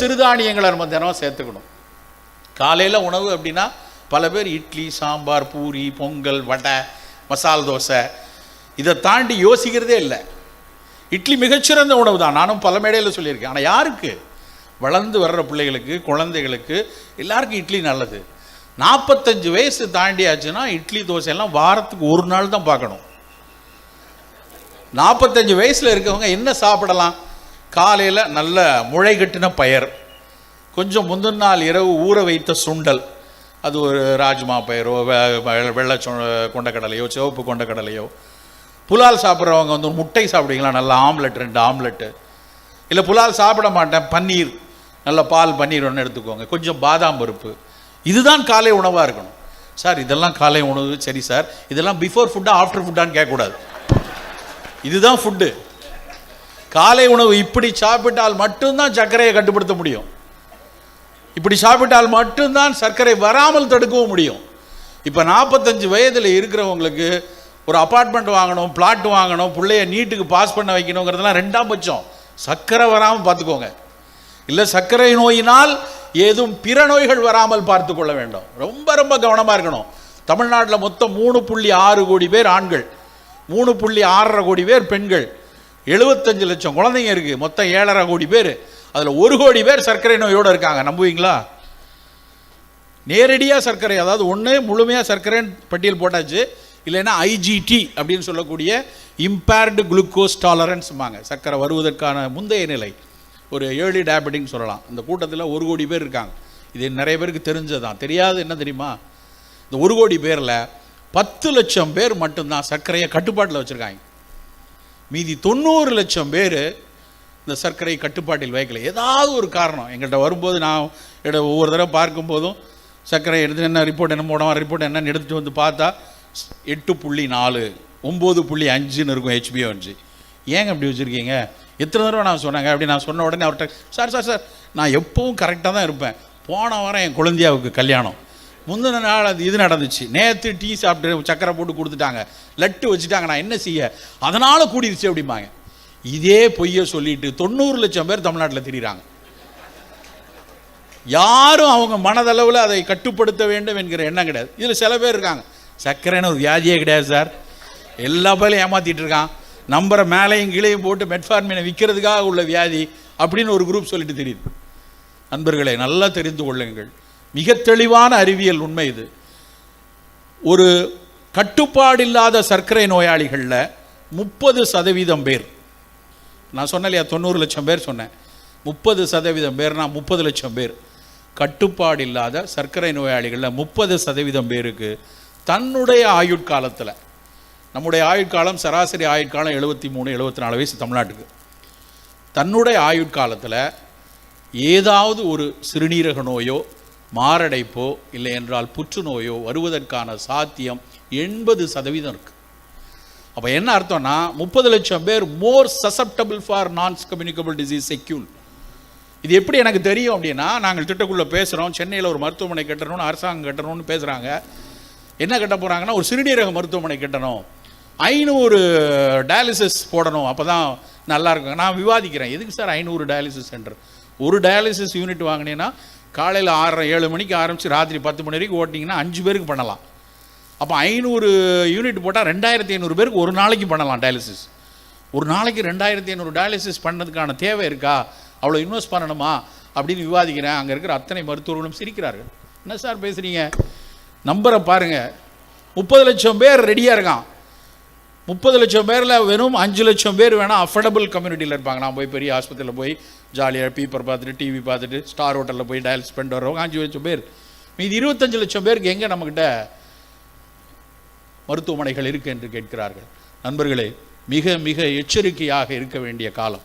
சிறுதானியங்களை நம்ம தினம் சேர்த்துக்கணும். காலையில் உணவு அப்படின்னா பல பேர் இட்லி சாம்பார் பூரி பொங்கல் வடை மசால் தோசை. இதை தாண்டி யோசிக்கிறதே இல்லை. இட்லி மிகச்சிறந்த உணவு தான். நானும் பல மேடையில் சொல்லியிருக்கேன். ஆனால் யாருக்கு? வளர்ந்து வர்ற பிள்ளைகளுக்கு குழந்தைகளுக்கு எல்லாருக்கும் இட்லி நல்லது. நாற்பத்தஞ்சு வயசு தாண்டியாச்சுன்னா இட்லி தோசை எல்லாம் வாரத்துக்கு ஒரு நாள் தான் பார்க்கணும். நாற்பத்தஞ்சு வயசில் இருக்கவங்க என்ன சாப்பிடலாம்? காலையில் நல்ல முளை கட்டின பயர். கொஞ்சம் முந்தின நாள் இரவு ஊற வைத்த சுண்டல். அது ஒரு ராஜ்மா பயிரோ வெ- வெள்ளை சொ கொண்டக்கடலையோ சிவப்பு கொண்டக்கடலையோ. புலால் சாப்பிட்றவங்க வந்து ஒரு முட்டை சாப்பிடுவீங்களா? நல்ல ஆம்லெட் ரெண்டு ஆம்லெட்டு. இல்லை புலால் சாப்பிட மாட்டேன் பன்னீர். நல்ல பால் பன்னீர் ஒன்று எடுத்துக்கோங்க. கொஞ்சம் பாதாம் பருப்பு. இதுதான் காலை உணவாக இருக்கணும். சார் இதெல்லாம் காலை உணவு. சரி சார். இதெல்லாம் பிஃபோர் ஃபுட்டாக ஆஃப்டர் ஃபுட்டான்னு கேட்கக்கூடாது. இதுதான் ஃபுட்டு காலை உணவு இப்படி சாப்பிட்டால் மட்டும்தான் சர்க்கரையை கட்டுப்படுத்த முடியும். இப்படி சாப்பிட்டால் மட்டும்தான் சர்க்கரை வராமல் தடுக்கவும் முடியும். இப்போ நாற்பத்தஞ்சு வயதில் இருக்கிறவங்களுக்கு ஒரு அப்பார்ட்மெண்ட் வாங்கணும் பிளாட் வாங்கணும் பிள்ளைய நீட்டுக்கு பாஸ் பண்ண வைக்கணுங்கிறதெல்லாம் ரெண்டாம் பட்சம். சர்க்கரை வராமல் பார்த்துக்கோங்க. இல்லை சர்க்கரை நோயினால் ஏதும் பிற நோய்கள் வராமல் பார்த்து கொள்ள வேண்டும். ரொம்ப ரொம்ப கவனமாக இருக்கணும். தமிழ்நாட்டில் மொத்தம் மூணு புள்ளி ஆறு கோடி பேர் ஆண்கள். மூணு புள்ளி ஆறரை கோடி பேர் பெண்கள். எழுபத்தஞ்சு லட்சம் குழந்தைங்க இருக்குது மொத்தம் ஏழரை கோடி பேர். அதில் ஒரு கோடி பேர் சர்க்கரை நோயோடு இருக்காங்க. நம்புவீங்களா? நேரடியாக சர்க்கரை அதாவது ஒன்று முழுமையாக சர்க்கரைன்னு பட்டியல் போட்டாச்சு. இல்லைன்னா ஐஜிடி அப்படின்னு சொல்லக்கூடிய இம்பேர்டு குளுக்கோஸ் டாலரன்ஸ்மாங்க சர்க்கரை வருவதற்கான முந்தைய நிலை. ஒரு ஏர்லி டயபெட்டிக்னு சொல்லலாம். இந்த கூட்டத்தில் ஒரு கோடி பேர் இருக்காங்க. இது நிறைய பேருக்கு தெரிஞ்சதான் தெரியாது என்ன தெரியுமா? இந்த ஒரு கோடி பேரில் பத்து லட்சம் பேர் மட்டும்தான் சர்க்கரையை கட்டுப்பாட்டில் வச்சுருக்காங்க. மீதி தொண்ணூறு லட்சம் பேர் இந்த சர்க்கரை கட்டுப்பாட்டில் வைக்கல. ஏதாவது ஒரு காரணம். எங்கள்கிட்ட வரும்போது நான் இட ஒவ்வொரு தடவை பார்க்கும்போதும் சர்க்கரை எடுத்து என்ன ரிப்போர்ட் என்ன போடவா ரிப்போர்ட் என்னன்னு எடுத்துகிட்டு வந்து பார்த்தா எட்டு புள்ளி நாலு ஒம்பது புள்ளி அஞ்சுன்னு இருக்கும் ஹெச்பிஓ அஞ்சு ஏங்க அப்படி வச்சுருக்கீங்க? எத்தனை தடவை நான் சொன்னாங்க? அப்படி நான் சொன்ன உடனே அவர்கிட்ட சார் சார் சார் நான் எப்பவும் கரெக்டாக தான் இருப்பேன். போன வாரம் என் குழந்தையாவுக்கு கல்யாணம். முந்தின நாள் அது இது நடந்துச்சு. நேற்று டீ சாப்பிட்டு சக்கரை போட்டு கொடுத்துட்டாங்க. லட்டு வச்சுட்டாங்க. நான் என்ன செய்ய? அதனால் கூடிருச்சு அப்படிம்பாங்க. இதே பொய்யை சொல்லிட்டு தொண்ணூறு லட்சம் பேர் தமிழ்நாட்டில் திரிகிறாங்க யாரும் அவங்க மனதளவில் அதை கட்டுப்படுத்த வேண்டும் என்கிற எண்ணம் கிடையாது. இதில் சில பேர் இருக்காங்க. சர்க்கரைன்னு ஒரு வியாதியே கிடையாது சார். எல்லா பேரும் ஏமாற்றிட்டு இருக்கான். நம்பரை மேலேயும் கீழையும் போட்டு மெட்ஃபார்மினை விற்கிறதுக்காக உள்ள வியாதி அப்படின்னு ஒரு குரூப் சொல்லிட்டு தெரியுது. நண்பர்களை நல்லா தெரிந்து கொள்ளுங்கள். மிக தெளிவான அறிவியல் உண்மை இது. ஒரு கட்டுப்பாடில்லாத சர்க்கரை நோயாளிகளில் முப்பது சதவீதம் பேர். நான் சொன்னேன் இல்லையா தொண்ணூறு லட்சம் பேர் சொன்னேன். முப்பது சதவீதம் பேர்னா முப்பது லட்சம் பேர். கட்டுப்பாடு இல்லாத சர்க்கரை நோயாளிகளில் முப்பது சதவீதம் பேருக்கு தன்னுடைய ஆயுட்காலத்தில் நம்முடைய ஆயுட்காலம் சராசரி ஆயுட்காலம் எழுபத்தி மூணு எழுபத்தி நாலு வயசு தமிழ்நாட்டுக்கு. தன்னுடைய ஆயுட்காலத்தில் ஏதாவது ஒரு சிறுநீரக நோயோ மாரடைப்போ இல்லை என்றால் புற்றுநோயோ வருவதற்கான சாத்தியம் எண்பது சதவீதம் இருக்குது அப்போ என்ன அர்த்தம்னா முப்பது லட்சம் பேர் more susceptible for non communicable disease செக்யூல் இது எப்படி எனக்கு தெரியும் அப்படின்னா நாங்கள் திட்டக்குள்ளே பேசுகிறோம் சென்னையில் ஒரு மருத்துவமனை கட்டணும்னு அரசாங்கம் கட்டணும்னு பேசுகிறாங்க என்ன கட்ட போகிறாங்கன்னா ஒரு சிறுநீரக மருத்துவமனை கட்டணும். ஐநூறு டயாலிசிஸ் போடணும் அப்போ தான் நல்லாயிருக்கும் நான் விவாதிக்கிறேன் எதுக்கு சார் ஐநூறு டயாலிசிஸ் சென்டர் ஒரு டயாலிசிஸ் யூனிட் வாங்கினீங்கன்னா காலையில் ஆறரை ஏழு மணிக்கு ஆரம்பித்து ராத்திரி பத்து மணி வரைக்கும் ஓட்டிங்கன்னா அஞ்சு பேருக்கு பண்ணலாம். அப்போ ஐநூறு யூனிட் போட்டால் ரெண்டாயிரத்தி ஐநூறு பேருக்கு ஒரு நாளைக்கு பண்ணலாம் டயாலிசிஸ். ஒரு நாளைக்கு ரெண்டாயிரத்தி ஐநூறு டயாலிசிஸ் பண்ணதுக்கான தேவை இருக்கா? அவ்வளோ இன்வெஸ்ட் பண்ணணுமா? அப்படின்னு விவாதிக்கிறேன். அங்கே இருக்கிற அத்தனை மருத்துவர்களும் சிரிக்கிறார்கள். என்ன சார் பேசுகிறீங்க நம்பரை பாருங்கள் முப்பது லட்சம் பேர் ரெடியாக இருக்கான். முப்பது லட்சம் பேரில் வெறும் அஞ்சு லட்சம் பேர் வேணால் அஃபர்டபுள் கம்யூனிட்டியில் இருப்பாங்க. நான் போய் பெரிய ஆஸ்பத்திரியில் போய் ஜாலியாக பீப்பர் பார்த்துட்டு டிவி பார்த்துட்டு ஸ்டார் ஹோட்டலில் போய் டயல் ஸ்பெண்ட் வர்றவங்க அஞ்சு லட்சம் பேர். மீதி இருபத்தஞ்சு லட்சம் பேருக்கு எங்கே நம்மக்கிட்ட மருத்துவமனைகள் இருக்கு என்று கேட்கிறார்கள். நண்பர்களே மிக மிக எச்சரிக்கையாக இருக்க வேண்டிய காலம்.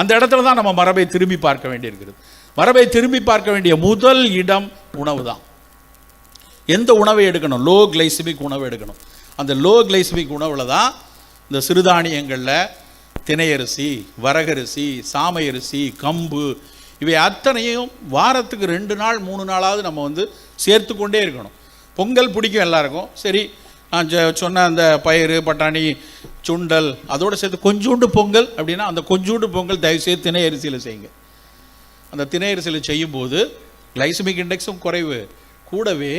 அந்த இடத்துல தான் நம்ம மரபை திரும்பி பார்க்க வேண்டியிருக்கிறது. மரபை திரும்பி பார்க்க வேண்டிய முதல் இடம் உணவு தான் எந்த உணவை எடுக்கணும்? லோ கிளைசிமிக் உணவு எடுக்கணும். அந்த லோ கிளைசிமிக் உணவில் தான் இந்த சிறுதானியங்களில் தினையரிசி வரகரிசி சாமையரிசி கம்பு இவை அத்தனையும் வாரத்துக்கு ரெண்டு நாள் மூணு நாளாவது நம்ம வந்து சேர்த்து கொண்டே இருக்கணும். பொங்கல் பிடிக்கும் எல்லாருக்கும். சரி நான் சொன்ன அந்த பயிறு பட்டாணி சுண்டல் அதோடு சேர்த்து கொஞ்சோண்டு பொங்கல் அப்படின்னா அந்த கொஞ்சோண்டு பொங்கல் தயவு செய்து திணை அரிசியில் செய்யுங்க. அந்த திணையரசில் செய்யும்போது கிளைசமிக் இண்டெக்ஸும் குறைவு. கூடவே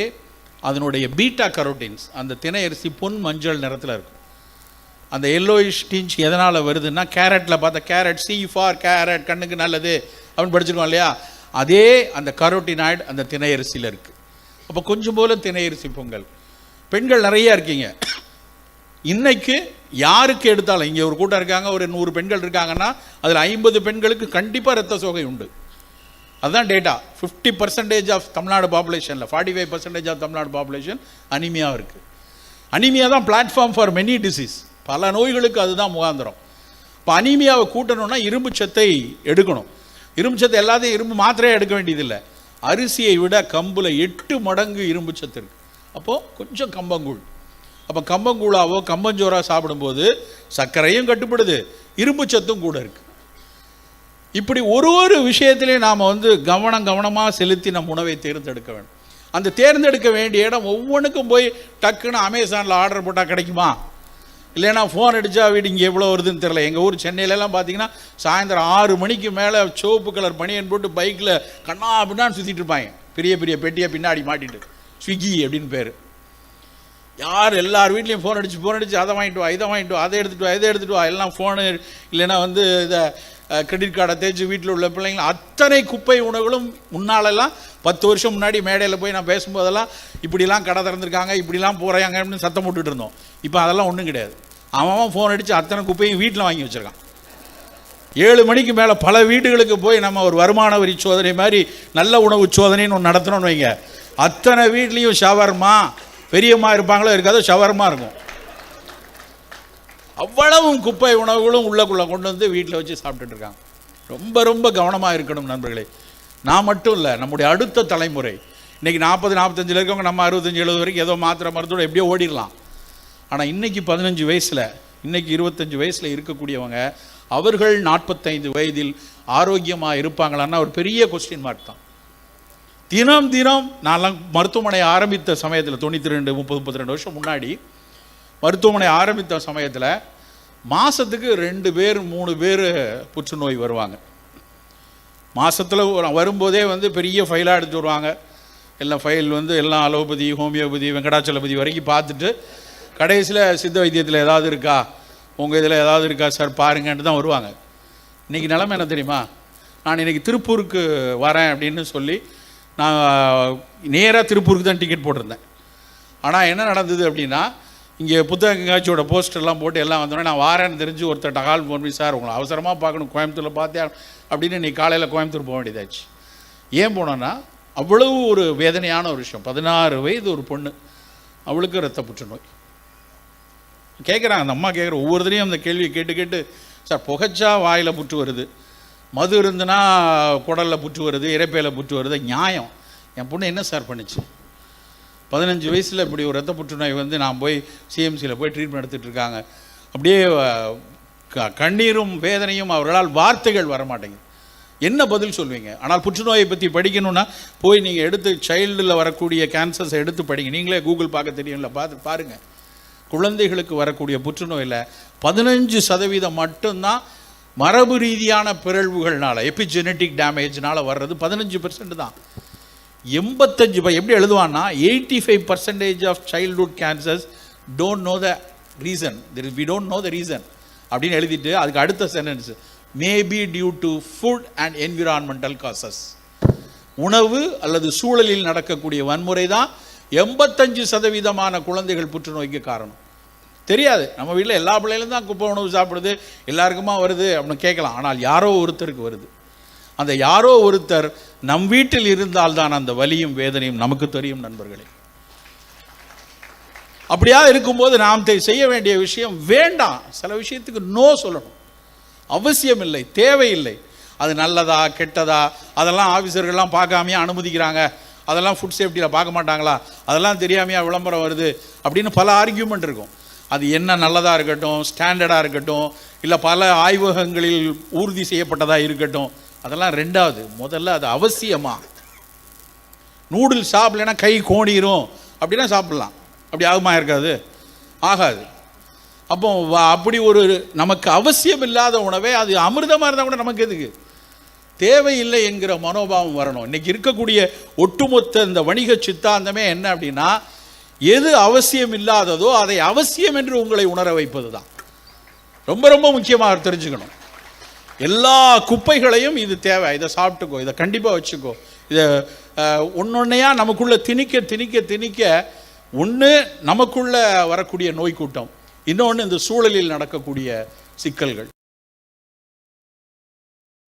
அதனுடைய பீட்டா கரோட்டின்ஸ் அந்த தினையரிசி பொன் மஞ்சள் நிறத்தில் இருக்கும். அந்த எல்லோயிஷ் டிஞ்ச் எதனால் வருதுன்னா கேரட்டில் பார்த்தா கேரட் சி ஃபார் கேரட் கண்ணுக்கு நல்லது அப்படின்னு படிச்சிருக்கோம் இல்லையா? அதே அந்த கரோட்டினாய்டு அந்த திணையரிசியில் இருக்குது அப்போ கொஞ்சம் போல திணையரிசி பொங்கல். பெண்கள் நிறையா இருக்கீங்க. இன்னைக்கு யாருக்கு எடுத்தாலும் இங்கே ஒரு கூட்டம் இருக்காங்க ஒரு நூறு பெண்கள் இருக்காங்கன்னா அதில் ஐம்பது பெண்களுக்கு கண்டிப்பாக ரத்த சோகை உண்டு. அதுதான் data fifty percentage of Tamil Nadu பாப்புலேஷனில் forty five percentage of Tamil Nadu population அனிமியாக இருக்குது அனிமியா தான் பிளாட்ஃபார்ம் ஃபார் மெனி டிசீஸ் பல நோய்களுக்கு அதுதான் முகாந்திரம். இப்போ அனிமியாவை கூட்டணும்னா இரும்பு சத்தை எடுக்கணும். இரும்பு சத்து எல்லாத்தையும் இரும்பு மாத்திரையே எடுக்க வேண்டியதில்லை. அரிசியை விட கம்பில் எட்டு மடங்கு இரும்பு சத்து இருக்குது அப்போது கொஞ்சம் கம்பங்கூழ். அப்போ கம்பங்கூழாவோ கம்பஞ்சோராக சாப்பிடும்போது சர்க்கரையும் கட்டுப்படுது. இரும்பு சத்தும் கூட இருக்குது இப்படி ஒரு ஒரு விஷயத்திலையும் நாம் வந்து கவனம் கவனமாக செலுத்தி நம் உணவை தேர்ந்தெடுக்க வேண்டும். அந்த தேர்ந்தெடுக்க வேண்டிய இடம் ஒவ்வொன்றுக்கும் போய் டக்குன்னு அமேசானில் ஆர்டர் போட்டால் கிடைக்குமா? இல்லைன்னா ஃபோன் அடித்தா வீடு இங்கே எவ்வளோ வருதுன்னு தெரில எங்கள் ஊர் சென்னையிலலாம் பார்த்தீங்கன்னா சாயந்தரம் ஆறு மணிக்கு மேலே சிவப்பு கலர் பனியன் போட்டு பைக்கில் கண்ணா அப்படின்னான்னு சுற்றிட்டு இருப்பாங்க. பெரிய பெரிய பெட்டியை பின்னாடி மாட்டிட்டு. ஸ்விக்கி அப்படின்னு பேர். யார் எல்லார் வீட்லேயும் ஃபோன் அடித்து ஃபோன் அடித்து அதை வாங்கிட்டு வா இதை வாங்கிட்டு வா அதை எடுத்துகிட்டு வா இதை எடுத்துகிட்டு வா. எல்லாம் ஃபோனு இல்லைன்னா வந்து இதை கிரெடிட் கார்டை தேய்ச்சி வீட்டில் உள்ள பிள்ளைங்க அத்தனை குப்பை உணவுகளும் முன்னாலெல்லாம் பத்து வருஷம் முன்னாடி மேடையில் போய் நான் பேசும்போதெல்லாம் இப்படிலாம் கடை திறந்துருக்காங்க இப்படிலாம் போகிறாங்க அப்படின்னு சத்தம் போட்டுட்டு இருந்தோம். இப்போ அதெல்லாம் ஒன்றும் கிடையாது. அவன் ஃபோன் அடித்து அத்தனை குப்பையும் வீட்டில் வாங்கி வச்சுருக்கான். ஏழு மணிக்கு மேலே பல வீடுகளுக்கு போய் நம்ம ஒரு வருமான வரி சோதனை மாதிரி நல்ல உணவு சோதனைன்னு ஒன்று நடத்தணும்னு வைங்க. அத்தனை வீட்லேயும் ஷவர்மா பெரியம்மா இருப்பாங்களோ இருக்காதோ ஷவர்மா இருக்கும். அவ்வளவும் குப்பை உணவுகளும் உள்ளக்குள்ளே கொண்டு வந்து வீட்டில் வச்சு சாப்பிட்டுட்டு இருக்காங்க. ரொம்ப ரொம்ப கவனமாக இருக்கணும் நண்பர்களே. நான் மட்டும் இல்லை நம்முடைய அடுத்த தலைமுறை. இன்றைக்கி நாற்பது நாற்பத்தஞ்சில் இருக்கவங்க நம்ம அறுபத்தஞ்சு எழுபது வரைக்கும் ஏதோ மாத்திரை மருந்தோடு எப்படியோ ஓடிடலாம். ஆனால் இன்றைக்கி பதினஞ்சு வயசில் இன்றைக்கி இருபத்தஞ்சு வயசில் இருக்கக்கூடியவங்க அவர்கள் நாற்பத்தைந்து வயதில் ஆரோக்கியமாக இருப்பாங்களான்னா ஒரு பெரிய கொஸ்டின் மார்க் தான். தினம் தினம் நான்லாம் மருத்துவமனை ஆரம்பித்த சமயத்தில் தொண்ணூற்றி ரெண்டு முப்பது முப்பத்தி ரெண்டு வருஷம் முன்னாடி மருத்துவமனை ஆரம்பித்த சமயத்தில் மாதத்துக்கு ரெண்டு பேர் மூணு பேர் புற்றுநோய் வருவாங்க. மாதத்தில் வரும்போதே வந்து பெரிய ஃபைலாக எடுத்து வருவாங்க எல்லாம் ஃபைல் வந்து எல்லாம் அலோபதி ஹோமியோபதி வெங்கடாச்சலபதி வரைக்கும் பார்த்துட்டு கடைசியில் சித்த வைத்தியத்தில் ஏதாவது இருக்கா? உங்கள் இதில் ஏதாவது இருக்கா சார்? பாருங்கன்ட்டு தான் வருவாங்க. இன்றைக்கி நிலமை என்ன தெரியுமா? நான் இன்றைக்கி திருப்பூருக்கு வரேன் அப்படின்னு சொல்லி நான் நேராக திருப்பூருக்கு தான் டிக்கெட் போட்டிருந்தேன். ஆனால் என்ன நடந்தது அப்படின்னா இங்கே புத்தக கண்காட்சியோட போஸ்டர்லாம் போட்டு எல்லாம் வந்தோடனே நான் வாரேன்னு தெரிஞ்சு ஒருத்தர் டகால் ஃபோன் பண்ணி சார் உங்களை அவசரமாக பார்க்கணும் கோயம்புத்தூரில் பார்த்தேன் அப்படின்னு நீ காலையில் கோயம்புத்தூர் போக வேண்டியதாச்சு. ஏன் போனோன்னா அவ்வளவு ஒரு வேதனையான ஒரு விஷயம். பதினாறு வயது ஒரு பொண்ணு அவளுக்கு ரத்த புற்றுநோய். கேட்குறாங்க அந்த அம்மா கேட்குற ஒவ்வொருத்தரையும் அந்த கேள்வியை கேட்டு கேட்டு சார் புகைச்சா வாயில் புற்று வருது மது இருந்துன்னா குடலில் புற்று வருது இறைப்பையில் புற்று வருது நியாயம். என் பொண்ணு என்ன சார் பண்ணுச்சு? பதினஞ்சு வயசில் இப்படி ஒரு ரத்த புற்றுநோய் வந்து நான் போய் சிஎம்சியில் போய் ட்ரீட்மெண்ட் எடுத்துகிட்ருக்காங்க அப்படியே க கண்ணீரும் வேதனையும் அவர்களால் வார்த்தைகள் வர மாட்டேங்குது என்ன பதில் சொல்வீங்க? ஆனால் புற்றுநோயை பற்றி படிக்கணும்னா போய் நீங்கள் எடுத்து சைல்டில் வரக்கூடிய கேன்சர்ஸை எடுத்து படிங்க. நீங்களே கூகுள் பார்க்க தெரியும்ல பார்த்து பாருங்கள் குழந்தைகளுக்கு வரக்கூடிய புற்றுநோயில் பதினஞ்சு சதவீதம் மட்டும்தான் மரபு ரீதியான பிறழ்வுகள்னால எபிஜெனட்டிக் டேமேஜ்னால வர்றது பதினஞ்சு பெர்சன்ட் தான். எண்பத்தஞ்சு எப்படி எழுதுவான்னா eighty five percentage of childhood cancers don't know the reason there we don't know the reason அப்படின்னு எழுதிட்டு அதுக்கு அடுத்த sentence maybe due to food and environmental causes உணவு அல்லது சூழலில் நடக்கக்கூடிய வன்முறை தான் எண்பத்தஞ்சு சதவீதமான குழந்தைகள் புற்றுநோய்க்கு காரணம். தெரியாது. நம்ம வீட்டில் எல்லா பிள்ளைகளும் தான் குப்பை உணவு சாப்பிடுது எல்லாருக்குமா வருது அப்படின்னு கேட்கலாம். ஆனால் யாரோ ஒருத்தருக்கு வருது. அந்த யாரோ ஒருத்தர் நம் வீட்டில் இருந்தால்தான் அந்த வலியும் வேதனையும் நமக்கு தெரியும் நண்பர்களே. அப்படியா இருக்கும்போது நாம் செய்ய வேண்டிய விஷயம் வேண்டாம். சில விஷயத்துக்கு நோ சொல்லணும். அவசியம் இல்லை தேவையில்லை. அது நல்லதா கெட்டதா அதெல்லாம் ஆஃபீஸர்கள்லாம் பார்க்காமையே அனுமதிக்கிறாங்க. அதெல்லாம் ஃபுட் சேஃப்டியில் பார்க்க மாட்டாங்களா? அதெல்லாம் தெரியாமையா விளம்பரம் வருது அப்படின்னு பல ஆர்கியூமெண்ட் இருக்கும். அது என்ன நல்லதாக இருக்கட்டும் ஸ்டாண்டர்டாக இருக்கட்டும் இல்லை பல ஆய்வகங்களில் உறுதி செய்யப்பட்டதாக இருக்கட்டும் அதெல்லாம் ரெண்டாவது. முதல்ல அது அவசியமா? நூடுல்ஸ் சாப்பிடலைன்னா கை கோணிரும். அப்படின்னா சாப்பிட்லாம். அப்படி ஆகுமா இருக்காது? ஆகாது. அப்போ வ- அப்படி ஒரு நமக்கு அவசியம் இல்லாத உணவே அது அமிர்தமாக இருந்தால் கூட நமக்கு எதுக்கு? தேவையில்லை என்கிற மனோபாவம் வரணும். இன்றைக்கி இருக்கக்கூடிய ஒட்டுமொத்த இந்த வணிக சித்தாந்தமே என்ன அப்படின்னா எது அவசியம் இல்லாததோ அதை அவசியம் என்று உங்களை உணர வைப்பது தான் ரொம்ப ரொம்ப முக்கியமாக தெரிஞ்சுக்கணும். எல்லா குப்பைகளையும் இது தேவை. இதை சாப்பிட்டுக்கோ இதை கண்டிப்பாக வச்சுக்கோ. இதை ஒன்னொன்னையாக நமக்குள்ளே திணிக்க திணிக்க திணிக்க ஒன்று நமக்குள்ளே வரக்கூடிய நோய் கூட்டம். இன்னொன்று இந்த சூழலில் நடக்கக்கூடிய சிக்கல்கள்.